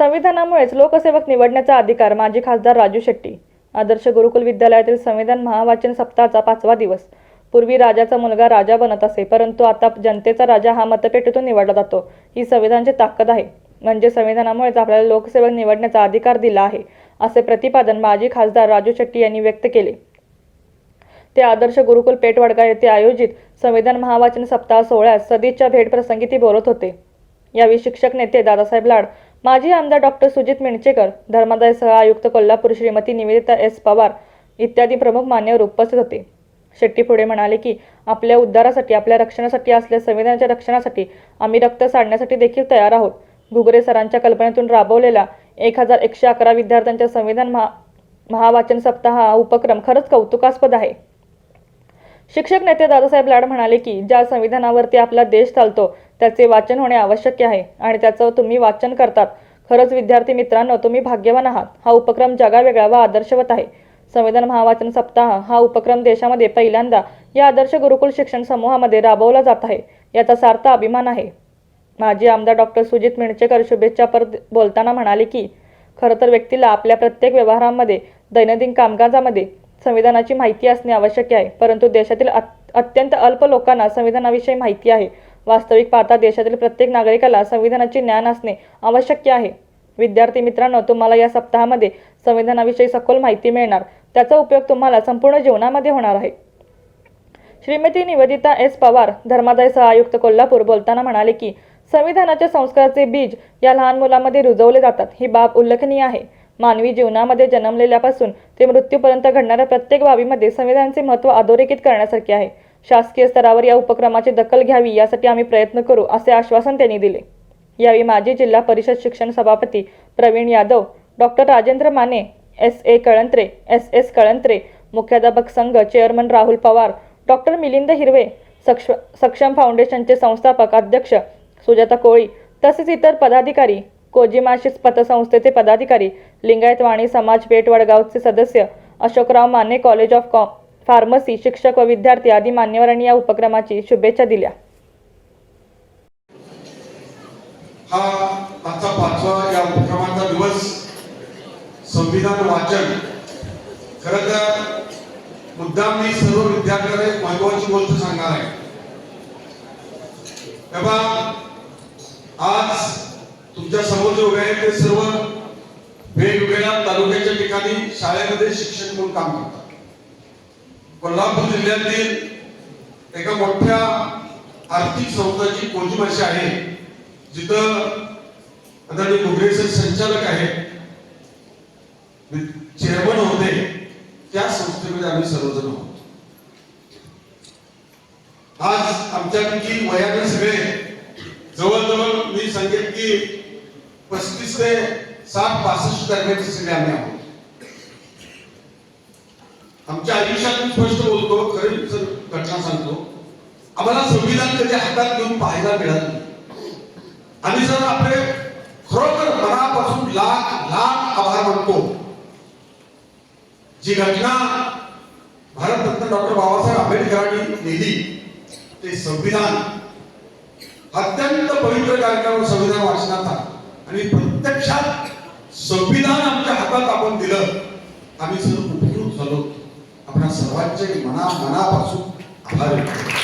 संविधानामुळेच लोकसेवक निवडण्याचा अधिकार माजी खासदार राजू शेट्टी. आदर्श गुरुकुल विद्यालयातील संविधान महावाचन सप्ताहाचा पाचवा दिवस. पूर्वी राजाचा मुलगा राजा बनत असे परंतु आता जनतेचा राजा हा मतपेटीतून निवडला जातो. ही संविधानाची ताकद आहे. म्हणजे संविधानामुळेच आपल्याला लोकसेवक निवडण्याचा अधिकार दिला आहे असे प्रतिपादन माजी खासदार राजू शेट्टी यांनी व्यक्त केले. ते आदर्श गुरुकुल पेठवडगा येथे आयोजित संविधान महावाचन सप्ताह सोहळ्यात सदिच्छा भेट प्रसंगी ते बोलत होते. यावेळी शिक्षक नेते दादासाहेब लाड माजी आमदार डॉक्टर सुजित मिणचेकर धर्मादाय सह आयुक्त कोल्हापूर श्रीमती निवेदिता एस पवार इत्यादी प्रमुख मान्यवर उपस्थित होते. शेट्टी पुढे म्हणाले की आपल्या उद्धारासाठी आपल्या रक्षणासाठी असल्या संविधानाच्या रक्षणासाठी आम्ही रक्त साडण्यासाठी देखील तयार आहोत. घुगरे सरांच्या कल्पनेतून राबवलेला एक हजार एकशे अकरा विद्यार्थ्यांच्या संविधान महा महावाचन सप्ताह हा उपक्रम खरंच कौतुकास्पद आहे. शिक्षक नेते दादासाहेब लाड म्हणाले की ज्या संविधानावरती आपला देश चालतो त्याचे वाचन होणे आवश्यक आहे आणि त्याचं तुम्ही वाचन करतात. खरंच विद्यार्थी मित्रांनो तुम्ही भाग्यवान आहात. हा उपक्रम जगावेगळा व आदर्शवत आहे. संविधान महावाचन सप्ताह हा उपक्रम देशामध्ये पहिल्यांदा या आदर्श गुरुकुल शिक्षण समूहामध्ये राबवला जात आहे. याचा सार्थ अभिमान आहे. माजी आमदार डॉक्टर सुजित मिणचेकर शुभेच्छा परत बोलताना म्हणाले की खरं तर व्यक्तीला आपल्या प्रत्येक व्यवहारामध्ये दैनंदिन कामकाजामध्ये संविधानाची माहिती असणे आवश्यक आहे. परंतु देशातील अत- अत्यंत अल्प लोकांना संविधानाविषयी माहिती आहे. वास्तविक पाहता देशातील प्रत्येक नागरिकाला संविधानाचे ज्ञान असणे आवश्यक आहे. विद्यार्थी मित्रांनो तुम्हाला या सप्ताहामध्ये संविधानाविषयी सखोल माहिती मिळणार. त्याचा उपयोग तुम्हाला संपूर्ण जीवनामध्ये होणार आहे. श्रीमती निवेदिता एस पवार धर्मादाय सह आयुक्त कोल्हापूर बोलताना म्हणाले की संविधानाच्या संस्काराचे बीज या लहान मुलांमध्ये रुजवले जातात. ही बाब उल्लेखनीय आहे. मानवी जीवनामध्ये जन्मलेल्यापासून ते मृत्यूपर्यंत घडणाऱ्या प्रत्येक बाबीमध्ये संविधानाचे महत्त्व अधोरेखित करण्यासारखे आहे. शासकीय स्तरावर या उपक्रमाची दखल घ्यावी यासाठी आम्ही प्रयत्न करू असे आश्वासन त्यांनी दिले. यावेळी माजी जिल्हा परिषद शिक्षण सभापती Pravin Yadav doctor Rajendra Mane S. A. Kalantre S. S. Kalantre मुख्याध्यापक संघ चेअरमन राहुल पवार डॉक्टर मिलिंद हिरवे सक्ष सक्षम फाउंडेशनचे संस्थापक अध्यक्ष सुजाता कोळी तसेच इतर पदाधिकारी कोजिमाशीस पतसंस्थेचे पदाधिकारी लिंगायत वाणी समाज पेठ वडगावचे सदस्य अशोकराव माने कॉलेज ऑफ कॉ फार्मसी शिक्षक व विद्यार्थी आदी मान्यवरांनी या उपक्रमाची शुभेच्छा दिल्या. हा आजचा पाचवा या उपक्रमाचा दिवस संविधान वाचन. खर तर मुद्दाम मी सर्व विद्यार्थ्यांना एक महत्वाची गोष्ट सांगणार आहे. तेव्हा आज तुमच्यासमोर जे उभे आहेत ते सर्व वेगवेगळ्या तालुक्याच्या ठिकाणी शाळेमध्ये शिक्षक म्हणून काम करतात. कोल्हापूर जिल्ह्यातील एका मोठ्या आर्थिक संस्थाची कोजिमाशी आहे जिथं आदरणीय घुगरे संचालक आहेत चेअरमन होते त्या संस्थेमध्ये आम्ही सर्वजण आहोत. आज आमच्यापैकी वयाने सगळे जवळजवळ मी सांगेन की पस्तीस ते साठ पासष्ट दरम्यानचे सगळे आम्ही आहोत. आमच्या आयुष्यात स्पष्ट बोलतो खरी सर घटना सांगतो. आम्हाला संविधान कधी हातात घेऊन पाहायला मिळत नाही. आम्ही जर आपले खरोखर मनापासून लाख लाख आभार मानतो. जी घटना भारतरत्न डॉक्टर बाबासाहेब आंबेडकरांनी लिहिली ते संविधान अत्यंत पवित्र कार्यक्रम संविधान वाचनाचा आणि प्रत्यक्षात संविधान आमच्या हातात आपण दिलं. आम्ही सर्व उपकृत झालो? आपल्या सर्वांचे मना मनापासून आभार व्यक्त